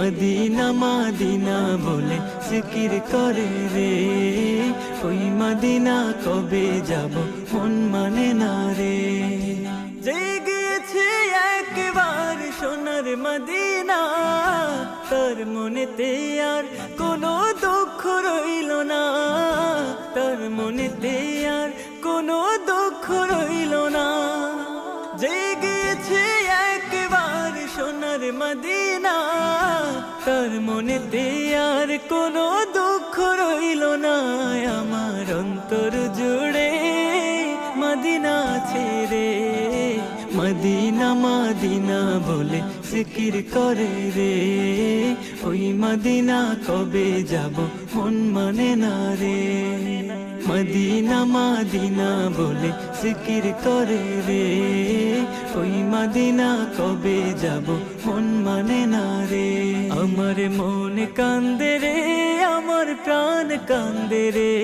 Medina, Madina বলে জিকির করে রে। ওই মদিনা কবে যাব মন মানে না রে। জেগেছে একবার সোনার মদিনা, তার মনেতে আর কোনো দুঃখ রইল না। তার মনেতে আর কোনো দুঃখ রইল না। জেগেছে একবার সোনার মদিনা তার মনেতে আর কোনো দুঃখ রইল না। আমার অন্তর জুড়ে মদিনা ছেড়ে মদিনা মদিনা বলে জিকির করে রে। ওই মদিনা কবে যাব মন মানে না রে। মদিনা মদিনা বলে জিকির করে রে। ওই মদিনা কবে যাব মন মানে না রে। আমার মন কান্দে রে, আমার প্রাণ কান্দে রে।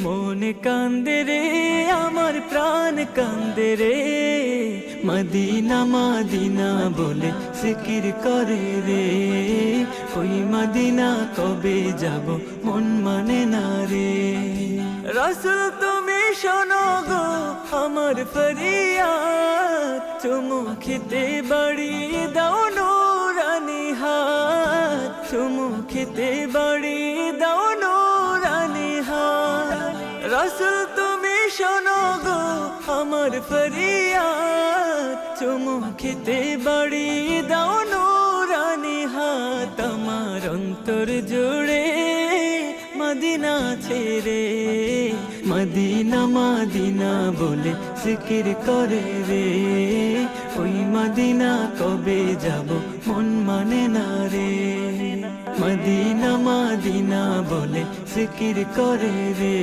মন কান্দে রে প্রাণ কান্দে রে মদিনা মদিনা বলে জিকির করে রে ওই মদিনা কবে যাব মন মানে না রে রসুল তুমি শোনো গো আমার ফরিয়াদ চুমু খেতে বাড়ি দাও নুরানি হাত চুমু খেতে বাড়ি দাও নুরানি হাত রসুল তুমি শোনো গো আমার ফরিয়াদ। চুমু খেতে বাড়ি দাও নুরানি হাত আমার অন্তর জুড়ে মদিনা ছেড়ে, মদিনা মদিনা বলে জিকির করে রে। ওই মদিনা কবে যাব মন মানে না রে। মদিনা মদিনা বলে জিকির করে রে।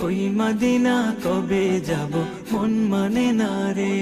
ওই মদিনা কবে যাব মন মানে না রে।